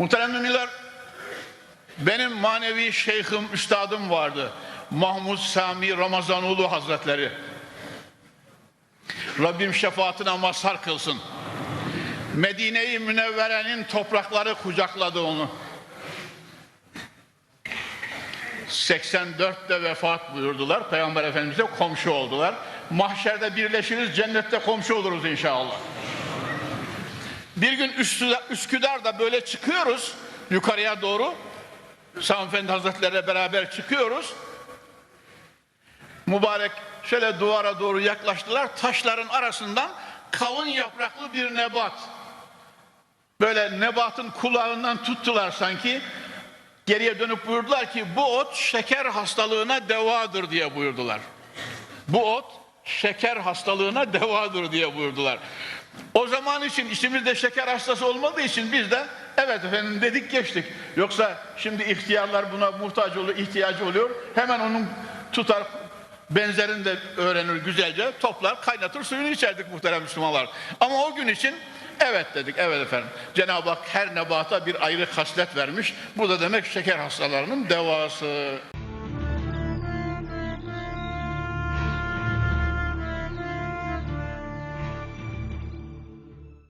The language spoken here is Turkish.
Muhterem müminler, benim manevi şeyhim, üstadım vardı. Mahmud Sami Ramazanoğlu Hazretleri. Rabbim şefaatine mazhar kılsın. Medine-i Münevvere'nin toprakları kucakladı onu. 84'te vefat buyurdular. Peygamber Efendimiz'e komşu oldular. Mahşerde birleşiriz, cennette komşu oluruz inşallah. Bir gün Üsküdar- Üsküdar'da böyle çıkıyoruz yukarıya doğru. Sami Efendi Hazretleri'yle beraber çıkıyoruz. Mübarek şöyle duvara doğru yaklaştılar. Taşların arasından kalın yapraklı bir nebat. Böyle nebatın kulağından tuttular sanki. Geriye dönüp buyurdular ki bu ot şeker hastalığına devadır diye buyurdular. Bu ot şeker hastalığına devadır diye buyurdular. O zaman için içimizde şeker hastası olmadığı için biz de evet efendim dedik geçtik. Yoksa şimdi ihtiyarlar buna muhtaç oluyor, ihtiyacı oluyor. Hemen onun tutar benzerini de öğrenir güzelce toplar kaynatır suyunu içerdik muhterem Müslümanlar. Ama o gün için evet dedik evet efendim. Cenab-ı Hak her nebata bir ayrı haslet vermiş. Bu da demek şeker hastalarının devası.